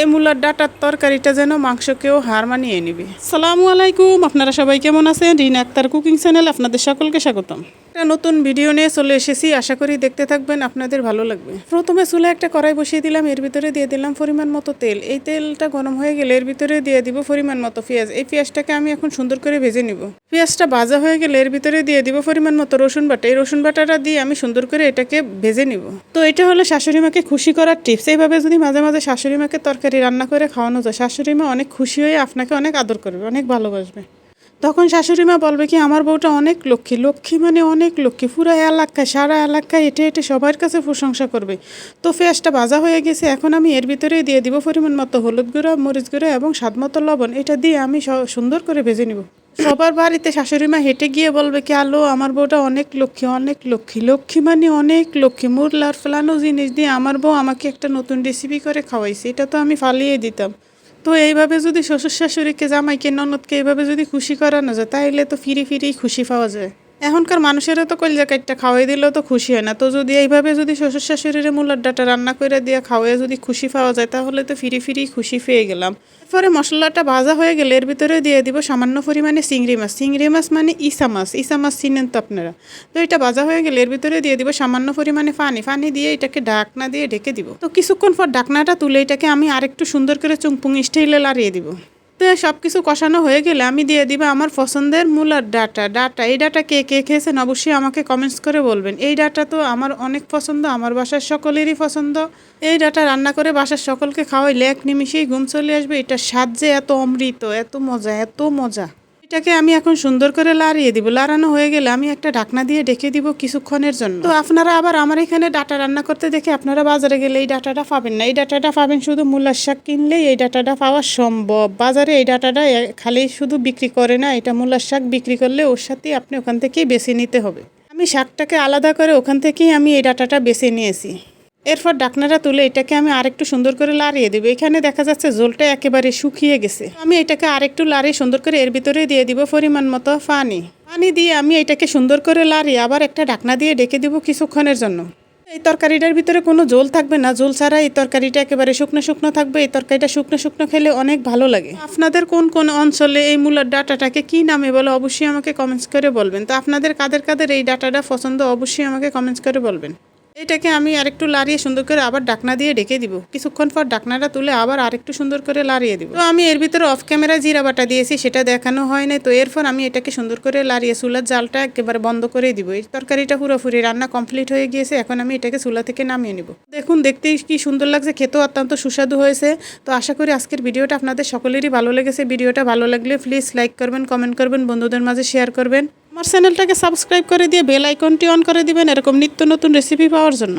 এই মূলার ডাটার তরকারিটা যেন মাংসকেও হার মানিয়ে নিবে। সালামু আলাইকুম, আপনারা সবাই কেমন আছেন? রিনা আক্তার কুকিং চ্যানেল আপনাদের সকলকে স্বাগতম। একটা নতুন ভিডিও নিয়ে চলে এসেছি, আশা করি দেখতে থাকবেন, আপনাদের ভালো লাগবে। প্রথমে চুলে একটা কড়াই বসিয়ে দিলাম, এর ভিতরে দিয়ে দিলাম পরিমাণ মতো তেল। এই তেলটা গরম হয়ে গেলে এর ভিতরে দিয়ে দিব পরিমাণ মতো পেঁয়াজ। এই পেঁয়াজটাকে আমি এখন সুন্দর করে ভেজে নিব। পেঁয়াজটা ভাজা হয়ে গেলে এর ভিতরে দিয়ে দিব পরিমাণ মতো রসুন বাটা। এই রসুন বাটাটা দিয়ে আমি সুন্দর করে এটাকে ভেজে নিব। তো এটা হলো শাশুড়ি মাকে খুশি করার টিপস। এইভাবে যদি মাঝে মাঝে শাশুড়ি মাকে তরকারি রান্না করে খাওয়ানো যায়। শাশুড়ি মা অনেক খুশি হয়ে আপনাকে অনেক আদর করবে, অনেক ভালোবাসবে। তখন শাশুড়ি মা বলবে কি, আমার বউটা অনেক লক্ষ্মী। লক্ষ্মী মানে অনেক লক্ষ্মী। পুরো এলাকায়, সারা এলাকায় এটে এটে সবার কাছে প্রশংসা করবে। তো ফেসটা বাজা হয়ে গেছে, এখন আমি এর ভিতরেই দিয়ে দিব পরিমাণ মতো হলুদ গুঁড়া, মরিচ গুঁড়া এবং স্বাদ মতো লবণ। এটা দিয়ে আমি সুন্দর করে ভেজে নিব। সবার বাড়িতে শাশুড়ি মা হেঁটে গিয়ে বলবে কি, আলো, আমার বউটা অনেক লক্ষ্মী অনেক লক্ষ্মী। লক্ষ্মী মানে অনেক লক্ষ্মী। মুরলার ফেলানো জিনিস দিয়ে আমার বউ আমাকে একটা নতুন রেসিপি করে খাওয়াইছে। এটা তো আমি ফালিয়ে দিতাম। তো এইভাবে যদি শ্বশুর শাশুড়িকে, জামাইকে, ননদকে এইভাবে যদি খুশি করানো যায় তাহলে তো ফিরে ফিরেই খুশি পাওয়া যায়। এখনকার মানুষেরও তো কলজা কাটটা খাওয়াই দিলেও তো খুশি হয় না। তো যদি এইভাবে যদি শ্বশুর শাশুড়ির মূলার ডাটা রান্না করে দিয়ে খাওয়াই যদি খুশি পাওয়া যায়, তাহলে তো ফিরি ফিরি খুশি পেয়ে গেলাম। এরপরে মশলাটা ভাজা হয়ে গেলে এর ভিতরে দিয়ে দিব সামান্য পরিমাণে চিংড়ি মাছ। চিংড়ি মাছ মানে ইসা মাছ ইসা মাছ চিনেন তো আপনারা। তো এটা ভাজা হয়ে গেলে এর ভিতরে দিয়ে দিব সামান্য পরিমাণে পানি। পানি দিয়ে এটাকে ঢাকনা দিয়ে ঢেকে দিব। তো কিছুক্ষণ পর ঢাকনাটা তুলে এটাকে আমি আরেকটু সুন্দর করে চুংপুং স্টাইলে লাড়িয়ে দিব। তো সব কিছু কষানো হয়ে গেলে আমি দিয়ে দিব আমার পছন্দের মূলার ডাটা। ডাটা, এই ডাটা কে কে খেয়েছেন অবশ্যই আমাকে কমেন্টস করে বলবেন। এই ডাটা তো আমার অনেক পছন্দ, আমার বাসার সকলেরই পছন্দ। এই ডাটা রান্না করে বাসার সকলকে খাওয়াইলে এক নিমিষেই ঘুম চলে আসবে। এটা স্বাদ যে এত অমৃত, এত মজা এত মজা। এটাকে আমি এখন সুন্দর করে লাড়িয়ে দিব। লাড়ানো হয়ে গেলে আমি একটা ঢাকনা দিয়ে ডেকে দিব কিছুক্ষণের জন্য। তো আপনারা আবার আমার এখানে ডাটা রান্না করতে দেখে আপনারা বাজারে গেলে এই ডাটাটা পাবেন না। এই ডাটাটা পাবেন শুধু মূলার শাক কিনলেই এই ডাটাটা পাওয়া সম্ভব। বাজারে এই ডাটাটা খালি শুধু বিক্রি করে না, এটা মূলার শাক বিক্রি করলে ওর সাথে আপনি ওখান থেকেই বেছে নিতে হবে। আমি শাকটাকে আলাদা করে ওখান থেকেই আমি এই ডাটাটা বেছে নিয়েছি। এরপর ডাকনাটা তুলে এটাকে আমি আরেকটু সুন্দর করে লাড়িয়ে দেবো। এখানে দেখা যাচ্ছে জলটা একেবারে শুকিয়ে গেছে। আমি এটাকে আরেকটু লাড়িয়ে সুন্দর করে এর ভিতরে দিয়ে দিব পরিমাণ মতো পানি। পানি দিয়ে আমি এটাকে সুন্দর করে লাড়িয়ে আবার একটা ঢাকনা দিয়ে ডেকে দিব কিছুক্ষণের জন্য। এই তরকারিটার ভিতরে কোনো জল থাকবে না। জল ছাড়া এই তরকারিটা একেবারে শুকনো শুকনো থাকবে। এই তরকারিটা শুকনো শুকনো খেলে অনেক ভালো লাগে। আপনাদের কোন কোন অঞ্চলে এই মূলার ডাটাটাকে কি নামে বলে অবশ্যই আমাকে কমেন্টস করে বলবেন। তো আপনাদের কাদের কাদের এই ডাটাটা পছন্দ, অবশ্যই আমাকে কমেন্টস করে বলবেন। এটাকে আমি আরেকটু লাড়িয়ে সুন্দর করে আবার ডাকনা দিয়ে ডেকে দিব। কিছুক্ষণ পর ডাকনাটা তুলে আবার আরেকটু সুন্দর করে লাড়িয়ে দিব। তো আমি এর ভিতরে অফ ক্যামেরা জিরা বাটা দিয়েছি, সেটা দেখানো হয় না তো এরপর আমি এটাকে সুন্দর করে লাড়িয়ে চুলার জালটা একেবারে বন্ধ করে দিব। এই তরকারিটা পুরোপুরি রান্না কমপ্লিট হয়ে গিয়েছে, এখন আমি এটাকে চুলা থেকে নামিয়ে নিব। দেখুন দেখতে কি সুন্দর লাগছে, খেতেও অত্যন্ত সুস্বাদু হয়েছে। তো আশা করি আজকের ভিডিওটা আপনাদের সকলেরই ভালো লেগেছে। ভিডিওটা ভালো লাগলে প্লিজ লাইক করবেন কমেন্ট করবেন, বন্ধুদের মাঝে শেয়ার করবেন। আমার চ্যানেলটাকে সাবস্ক্রাইব করে দিয়ে বেল আইকনটি অন করে দিবেন, এরকম নিত্য নতুন রেসিপি পাওয়ার জন্য।